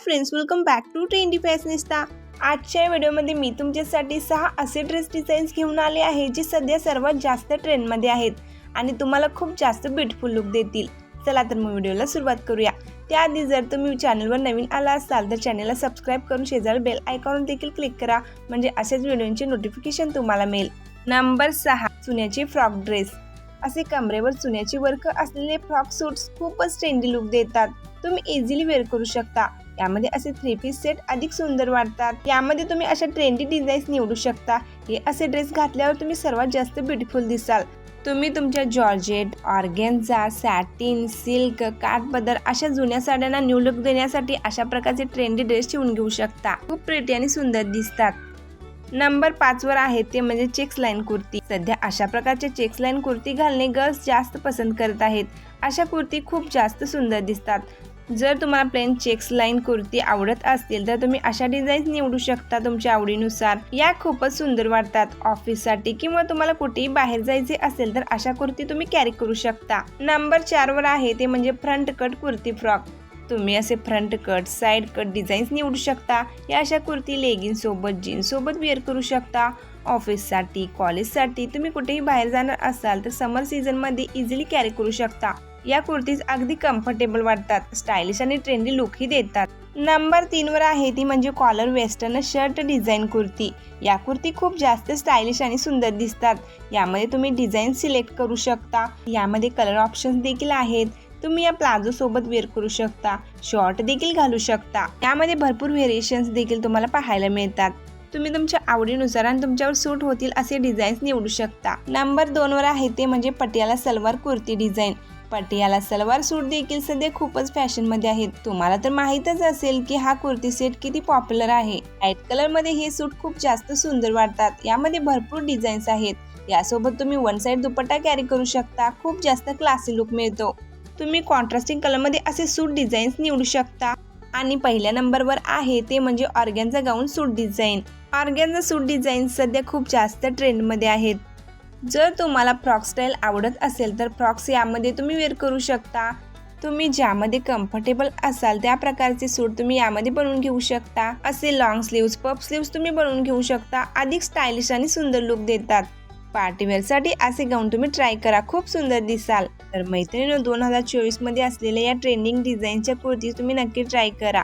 Friends welcome back to trendy fashionista आजच्या व्हिडिओमध्ये मी तुमच्यासाठी सहा असे ड्रेस डिझाईन्स घेऊन आले आहे जे सध्या सर्वात जास्त ट्रेंडमध्ये आहेत आणि तुम्हाला खूप जास्त ब्युटिफुल लुक देतील. चला तर मग व्हिडिओला सुरुवात करूया. त्याआधी जर तुम्ही चॅनलवर नवीन आला असाल तर चॅनलला सबस्क्राईब करून शेजारी बेल आयकॉन देखील क्लिक करा म्हणजे असेच व्हिडिओचे नोटिफिकेशन तुम्हाला मिळेल. नंबर सहा चुन्याची फ्रॉक ड्रेस असे कमरेवर चुन्याचे वर्क असलेले फ्रॉक सूट्स खूपच ट्रेंडी लुक देतात. तुम्ही इझिली वेअर करू शकता. यामध्ये असे थ्री पीस सेट अधिक सुंदर वाटतात. यामध्ये तुम्ही अशा ट्रेंडी डिझाईन्स निवडू शकता. हे असे ड्रेस घातल्यावर तुम्ही सर्वात जास्त ब्युटिफुल दिसाल. तुम्ही तुमच्या जॉर्जेट ऑर्गेन्झा सॅटिन सिल्क काठपदर अशा जुन्या साड्यांना न्यू लुक देण्यासाठी अशा प्रकारचे ट्रेंडी ड्रेस शिवून घेऊ शकता. खूप प्रिटी आणि सुंदर दिसतात. नंबर पाचवर आहे ते म्हणजे चेक्स लाईन कुर्ती. सध्या अशा प्रकारचे चेक्स लाईन कुर्ती घालणे गर्ल्स जास्त पसंत करत आहेत. अशा कुर्ती खूप जास्त सुंदर दिसतात. जर तुम्हाला प्लेन चेक्स लाईन कुर्ती आवडत असतील तर तुम्ही अशा डिझाईन्स निवडू शकता तुमच्या आवडीनुसार. या खूपच सुंदर वाटतात. ऑफिससाठी किंवा तुम्हाला कुठेही बाहेर जायचे असेल तर अशा कुर्ती तुम्ही कॅरी करू शकता. नंबर चारवर आहे ते म्हणजे फ्रंट कट कुर्ती फ्रॉक तुम्ही असे front cut side cut designs निवडू शकता. या अशा कुर्ती लेगिन्ससोबत जीन्ससोबत वेअर करू शकता. ऑफिससाठी कॉलेजसाठी तुम्ही कुठेही बाहेर जाणार असाल तर समर सीझनमध्ये इझिली कॅरी करू शकता. या कुर्तीज अगदी कम्फर्टेबल वाटतात स्टायलिश आणि ट्रेंडी लुकही देतात. नंबर तीनवर आहे ती म्हणजे collar western shirt design kurti. या कुर्ती खूप जास्त स्टायलिश आणि सुंदर दिसतात. यामध्ये तुम्ही डिझाईन सिलेक्ट करू शकता. यामध्ये कलर ऑप्शन्स देखील आहेत. तुम्ही या प्लाझो सोबत वेअर करू शकता शॉर्ट देखील घालू शकता. यामध्ये भरपूर व्हेरिएशन्स देखील तुम्हाला पाहायला मिळतात. तुम्ही तुमच्या आवडीनुसार आणि तुमच्यावर सूट होतील असे डिझाईन्स निवडू शकता. नंबर दोन वर आहे ते म्हणजे पटियाला सलवार कुर्ती डिझाईन पटियाला सलवार सूट देखील सध्या खूपच फॅशनमध्ये आहेत. तुम्हाला तर माहीतच असेल की हा कुर्ती सेट किती पॉप्युलर आहे. लाइट कलरमध्ये हे सूट खूप जास्त सुंदर वाटतात. यामध्ये भरपूर डिझाईन्स आहेत. यासोबत तुम्ही वन साइड दुपट्टा कॅरी करू शकता. खूप जास्त क्लासी लुक मिळतो. तुम्ही कॉन्ट्रास्टिंग कलरमध्ये असे सूट डिझाईन्स निवडू शकता. आणि पहिल्या नंबरवर आहे ते म्हणजे ऑर्गॅनचा गाऊन सूट डिझाईन ऑर्गॅनचा सूट डिझाईन सध्या खूप जास्त ट्रेंडमध्ये आहेत. जर तुम्हाला फ्रॉक स्टाईल आवडत असेल तर फ्रॉक्स यामध्ये तुम्ही वेअर करू शकता. तुम्ही ज्यामध्ये कम्फर्टेबल असाल त्या प्रकारचे सूट तुम्ही यामध्ये बनवून घेऊ शकता. असे लॉंग स्लीव्स पफ स्लीव्स तुम्ही बनवून घेऊ शकता. अधिक स्टायलिश आणि सुंदर लुक देतात. पार्टीवेअरसाठी असे गाऊन तुम्ही ट्राय करा. खूप सुंदर दिसाल. तर मैत्रिणी दोन हजार चोवीसमध्ये असलेल्या या ट्रेंडिंग डिझाईनच्या कुर्ती तुम्ही नक्की ट्राय करा.